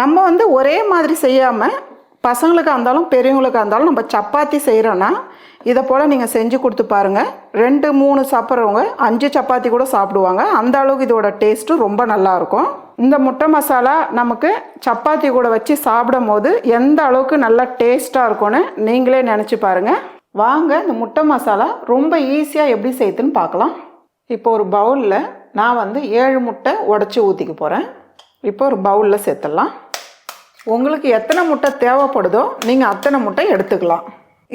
நம்ம வந்து ஒரே மாதிரி செய்யாமல் பசங்களுக்காக இருந்தாலும் பெரியவங்களுக்காக இருந்தாலும் நம்ம சப்பாத்தி செய்கிறோன்னா இதை போல் நீங்கள் செஞ்சு கொடுத்து பாருங்கள் ரெண்டு மூணு சாப்பிட்றவங்க அஞ்சு சப்பாத்தி கூட சாப்பிடுவாங்க. அந்த அளவுக்கு இதோட டேஸ்ட்டு ரொம்ப நல்லாயிருக்கும் இந்த முட்டை மசாலா நமக்கு சப்பாத்தி கூட வச்சு சாப்பிடும் போது எந்த அளவுக்கு நல்லா டேஸ்ட்டாக இருக்கும்னு நீங்களே நினச்சி பாருங்கள் வாங்க இந்த முட்டை மசாலா ரொம்ப ஈஸியாக எப்படி செய்யுதுன்னு பார்க்கலாம். இப்போ ஒரு பவுலில் நான் வந்து ஏழு முட்டை உடச்சி ஊற்றிக்க போகிறேன் இப்போ ஒரு பவுலில் சேர்த்துடலாம். உங்களுக்கு எத்தனை முட்டை தேவைப்படுதோ நீங்கள் அத்தனை முட்டை எடுத்துக்கலாம்.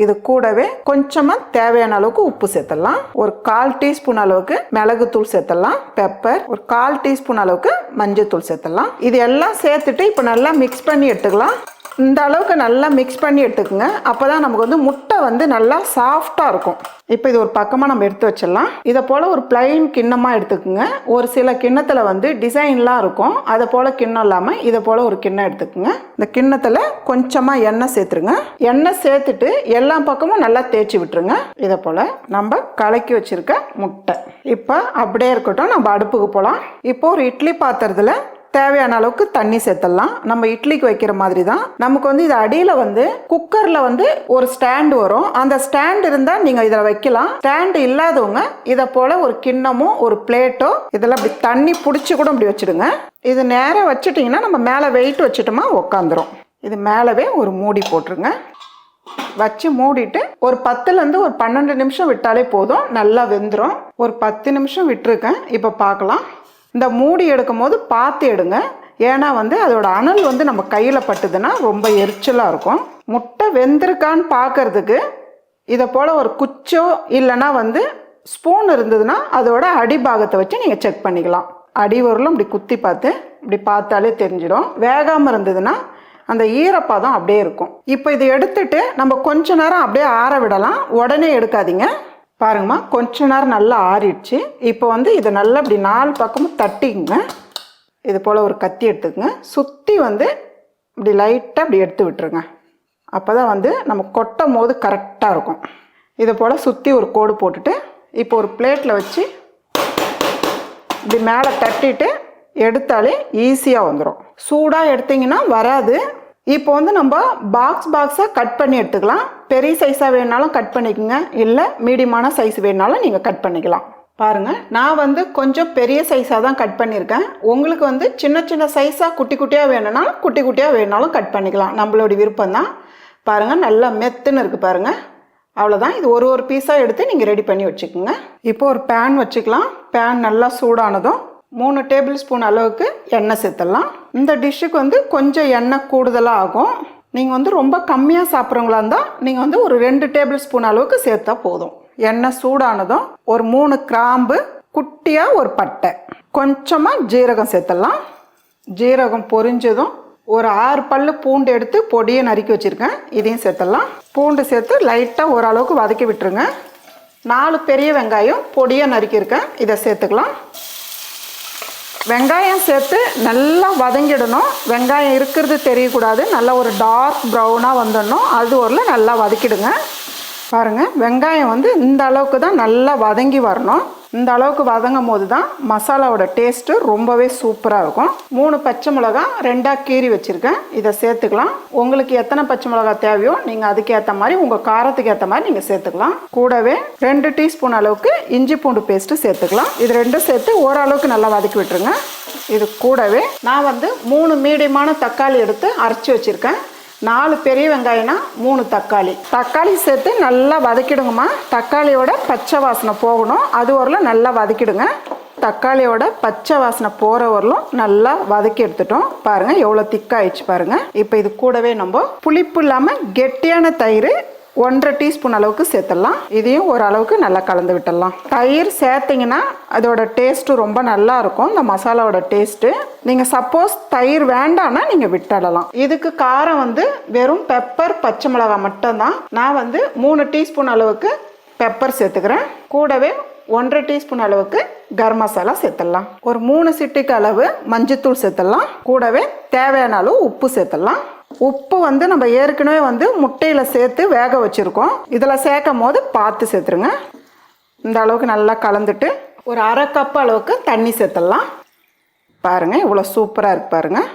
இது கூடவே கொஞ்சமாக தேவையான அளவுக்கு உப்பு சேர்த்துடலாம். ஒரு கால் டீஸ்பூன் அளவுக்கு மிளகுத்தூள் சேர்த்துடலாம். பெப்பர் ஒரு கால் டீஸ்பூன் அளவுக்கு மஞ்சள் தூள் சேர்த்துடலாம். இது எல்லாம் சேர்த்துட்டு இப்போ நல்லா மிக்ஸ் பண்ணி எடுத்துக்கலாம். இந்த அளவுக்கு நல்லா மிக்ஸ் பண்ணி எடுத்துக்கோங்க. அப்போ தான் நமக்கு வந்து முட்டை வந்து நல்லா சாஃப்டாக இருக்கும். இப்போ இது ஒரு பக்கமாக நம்ம எடுத்து வச்சிடலாம். இதை போல் ஒரு பிளைன் கிண்ணமாக எடுத்துக்கோங்க. ஒரு சில கிண்ணத்தில் வந்து டிசைன்லாம் இருக்கும். அதை போல் கிண்ணம் இல்லாமல் இதை போல் ஒரு கிண்ணம் எடுத்துக்கோங்க. இந்த கிண்ணத்தில் கொஞ்சமாக எண்ணெய் சேர்த்துருங்க. எண்ணெய் சேர்த்துட்டு எல்லா பக்கமும் நல்லா தேய்ச்சி விட்டுருங்க. இதை போல் நம்ம கலக்கி வச்சுருக்க முட்டை. இப்போ அப்படியே இருக்கட்டும். நம்ம அடுப்புக்கு போகலாம் இப்போ ஒரு இட்லி பாத்திரத்தில் தேவையான அளவுக்கு தண்ணி சேர்த்துடலாம். நம்ம இட்லிக்கு வைக்கிற மாதிரி தான் நமக்கு வந்து இது அடியில் வந்து குக்கரில் வந்து ஒரு ஸ்டாண்டு வரும். அந்த ஸ்டாண்ட் இருந்தால் நீங்கள் இதில் வைக்கலாம். ஸ்டாண்டு இல்லாதவங்க இதை போல் ஒரு கிண்ணமோ ஒரு பிளேட்டோ இதில் அப்படி தண்ணி பிடிச்சி கூட இப்படி வச்சுடுங்க. இது நேராக வச்சுட்டிங்கன்னா நம்ம மேலே வெயிட் வச்சுட்டோமா உக்காந்துரும். இது மேலவே ஒரு மூடி போட்டுருங்க. வச்சு மூடிட்டு ஒரு பத்துலேருந்து ஒரு பன்னெண்டு நிமிஷம் விட்டாலே போதும். நல்லா வெந்துடும் ஒரு பத்து நிமிஷம் விட்டுருக்கேன். இப்போ பார்க்கலாம் இந்த மூடி எடுக்கும் போது பார்த்து எடுங்க. ஏன்னா வந்து அதோட அனல் வந்து நம்ம கையில் பட்டுதுன்னா ரொம்ப எரிச்சலாக இருக்கும். முட்டை வெந்திருக்கான்னு பார்க்கறதுக்கு இதை போல் ஒரு குச்சோ இல்லைன்னா வந்து ஸ்பூன் இருந்ததுன்னா அதோட அடிபாகத்தை வச்சு நீங்கள் செக் பண்ணிக்கலாம். அடி உரலும் இப்படி குத்தி பார்த்து இப்படி பார்த்தாலே தெரிஞ்சிடும். வேகாமல் இருந்ததுன்னா அந்த ஈரப்பதம் அப்படியே இருக்கும். இப்போ இதை எடுத்துட்டு நம்ம கொஞ்ச நேரம் அப்படியே ஆற விடலாம். உடனே எடுக்காதீங்க. பாருங்கம்மா கொஞ்ச நேரம் நல்லா ஆறிடுச்சு. இப்போ வந்து இதை நல்லா இப்படி நாலு பக்கமும் தட்டிக்குங்க. இது போல் ஒரு கத்தி எடுத்துக்கங்க. சுற்றி வந்து இப்படி லைட்டாக இப்படி எடுத்து விட்டுருங்க. அப்போ தான் வந்து நம்ம கொட்டும் போது கரெக்டாக இருக்கும். இதை போல் சுற்றி ஒரு கோடு போட்டுட்டு இப்போ ஒரு பிளேட்டில் வச்சு இப்படி மேலே தட்டிட்டு எடுத்தாலே ஈஸியாக வந்துடும் சூடாக எடுத்தீங்கன்னா வராது. இப்போ வந்து நம்ம பாக்ஸ் பாக்ஸாக கட் பண்ணி எடுத்துக்கலாம். பெரிய சைஸாக வேணாலும் கட் பண்ணிக்கோங்க. இல்லை மீடியமான சைஸ் வேணாலும் நீங்கள் கட் பண்ணிக்கலாம். பாருங்கள் நான் வந்து கொஞ்சம் பெரிய சைஸாக தான் கட் பண்ணியிருக்கேன். உங்களுக்கு வந்து சின்ன சின்ன சைஸாக குட்டி குட்டியாக வேணும்னா குட்டி குட்டியாக வேணாலும் கட் பண்ணிக்கலாம். நம்மளோட விருப்பம் தான். பாருங்கள் நல்லா மெத்துன்னு இருக்குது பாருங்கள் அவ்வளோதான் இது ஒரு ஒரு பீஸாக எடுத்து நீங்கள் ரெடி பண்ணி வச்சுக்கோங்க. இப்போ ஒரு பேன் வச்சுக்கலாம். பேன் நல்லா சூடானதும் மூணு டேபிள் ஸ்பூன் அளவுக்கு எண்ணெய் சேர்த்துடலாம். இந்த டிஷ்ஷுக்கு வந்து கொஞ்சம் எண்ணெய் கூடுதலாக ஆகும் நீங்கள் வந்து ரொம்ப கம்மியாக சாப்பிட்றவங்களா இருந்தால் நீங்கள் வந்து ஒரு ரெண்டு டேபிள் ஸ்பூன் அளவுக்கு சேர்த்தா போதும். எண்ணெய் சூடானதும் ஒரு மூணு கிராம்பு குட்டியாக ஒரு பட்டை. கொஞ்சமாக ஜீரகம் சேர்த்துடலாம். ஜீரகம் பொரிஞ்சதும் ஒரு ஆறு பல்லு பூண்டு எடுத்து பொடியை நறுக்கி வச்சுருக்கேன். இதையும் சேர்த்துடலாம். பூண்டு சேர்த்து லைட்டாக ஓரளவுக்கு வதக்கி விட்டுருங்க. நாலு பெரிய வெங்காயம் பொடியாக நறுக்கியிருக்கேன். இதை சேர்த்துக்கலாம். வெங்காயம் சேர்த்து நல்லா வதங்கிடணும். வெங்காயம் இருக்கிறது தெரியக்கூடாது. நல்லா ஒரு டார்க் ப்ரௌனாக வந்துடணும். அது ஒரு நல்லா வதக்கிடுங்க. பாருங்கள் வெங்காயம் வந்து இந்த அளவுக்கு தான் நல்லா வதங்கி வரணும். இந்த அளவுக்கு வதங்கும் போது தான் மசாலாவோட டேஸ்ட்டு ரொம்பவே சூப்பராக இருக்கும். மூணு பச்சை மிளகா ரெண்டாக கீறி வச்சுருக்கேன். இதை சேர்த்துக்கலாம். உங்களுக்கு எத்தனை பச்சை மிளகா தேவையோ நீங்கள் அதுக்கேற்ற மாதிரி உங்கள் காரத்துக்கு ஏற்ற மாதிரி நீங்கள் சேர்த்துக்கலாம். கூடவே ரெண்டு டீஸ்பூன் அளவுக்கு இஞ்சி பூண்டு பேஸ்ட்டு சேர்த்துக்கலாம். இது ரெண்டும் சேர்த்து ஓரளவுக்கு நல்லா வதக்கி விட்டுருங்க. இது கூடவே நான் வந்து மூணு மீடியமான தக்காளி எடுத்து அரைச்சி வச்சுருக்கேன். நாலு பெரிய வெங்காயம்னா மூணு தக்காளி. தக்காளி சேர்த்து நல்லா வதக்கிடுங்கம்மா. தக்காளியோட பச்சை வாசனை போகணும். அது வரலும் நல்லா வதக்கிடுங்க. தக்காளியோட பச்சை வாசனை போகிற வரலும் நல்லா வதக்கி எடுத்துட்டோம். பாருங்கள் எவ்வளோ திக்காயிடுச்சு பாருங்கள் இப்போ இது கூடவே நம்ம புளிப்பு இல்லாமல் கெட்டியான தயிர் ஒன்றரை டீஸ்பூன் அளவுக்கு சேர்த்துடலாம். இதையும் ஓரளவுக்கு நல்லா கலந்து விட்டுடலாம். தயிர் சேர்த்திங்கன்னா அதோட டேஸ்ட்டு ரொம்ப நல்லா இருக்கும். இந்த மசாலாவோட டேஸ்ட்டு நீங்கள் சப்போஸ் தயிர் வேண்டாம்னா நீங்கள் விட்டுடலாம். இதுக்கு காரம் வந்து வெறும் பெப்பர் பச்சை மிளகாய் மட்டும்தான். நான் வந்து மூணு டீஸ்பூன் அளவுக்கு பெப்பர் சேர்த்துக்கிறேன். கூடவே ஒன்றரை டீஸ்பூன் அளவுக்கு கரம் மசாலா சேர்த்துடலாம். ஒரு மூணு சிட்டிக்கு அளவு மஞ்சத்தூள் சேர்த்துடலாம். கூடவே தேவையான அளவு உப்பு சேர்த்துடலாம். உப்பு வந்து நம்ம ஏற்கனவே வந்து முட்டையில் சேர்த்து வேக வச்சுருக்கோம். இதில் சேர்க்கும் போது பார்த்து சேர்த்துருங்க. இந்த அளவுக்கு நல்லா கலந்துட்டு ஒரு அரை கப் அளவுக்கு தண்ணி சேர்த்துடலாம். பாருங்கள் இவ்வளோ சூப்பராக இருக்கு பாருங்கள்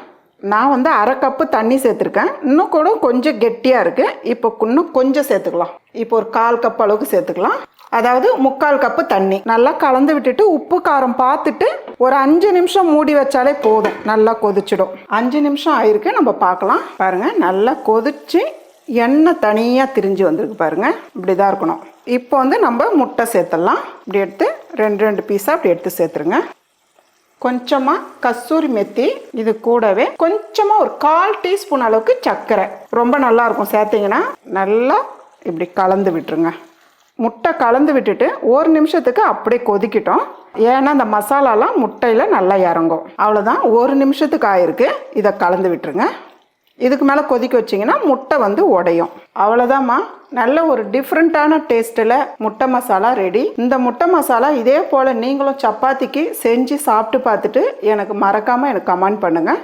நான் வந்து அரை கப்பு தண்ணி சேர்த்துருக்கேன். இன்னும் கூட கொஞ்சம் கெட்டியாக இருக்குது இப்போ இன்னும் கொஞ்சம் சேர்த்துக்கலாம். இப்போ ஒரு கால் கப் அளவுக்கு சேர்த்துக்கலாம். அதாவது முக்கால் கப்பு தண்ணி. நல்லா கலந்து விட்டுட்டு உப்பு காரம் பார்த்துட்டு ஒரு அஞ்சு நிமிஷம் மூடி வச்சாலே போதும். நல்லா கொதிச்சிடும். அஞ்சு நிமிஷம் ஆயிருக்கு. நம்ம பார்க்கலாம். பாருங்கள் நல்லா கொதிச்சு எண்ணெய் தனியாக திரிஞ்சு வந்திருக்கு பாருங்கள் இப்படி தான் இருக்கணும். இப்போ வந்து நம்ம முட்டை சேர்த்துடலாம். இப்படி எடுத்து ரெண்டு ரெண்டு பீஸாக இப்படி எடுத்து சேர்த்துருங்க. கொஞ்சமாக கஸ்தூரி மெத்தி இது கூடவே கொஞ்சமாக ஒரு கால் டீஸ்பூன் அளவுக்கு சர்க்கரை. ரொம்ப நல்லாயிருக்கும் சேர்த்திங்கன்னா நல்லா இப்படி கலந்து விட்டுருங்க. முட்டை கலந்து விட்டுட்டு ஒரு நிமிஷத்துக்கு அப்படியே கொதிக்கிட்டோம். ஏன்னா அந்த மசாலாலாம் முட்டையில் நல்லா இறங்கும். அவ்வளோதான் ஒரு நிமிஷத்துக்கு ஆயிருக்கு. இதை கலந்து விட்டுருங்க. இதுக்கு மேலே கொதிக்க வச்சிங்கன்னா முட்டை வந்து உடையும். அவ்வளோதாம்மா நல்ல ஒரு டிஃப்ரெண்ட்டான டேஸ்ட்டில் முட்டை மசாலா ரெடி இந்த முட்டை மசாலா இதே போல் நீங்களும் சப்பாத்திக்கு செஞ்சு சாப்பிட்டு பார்த்துட்டு எனக்கு மறக்காமல் எனக்கு கமெண்ட் பண்ணுங்கள்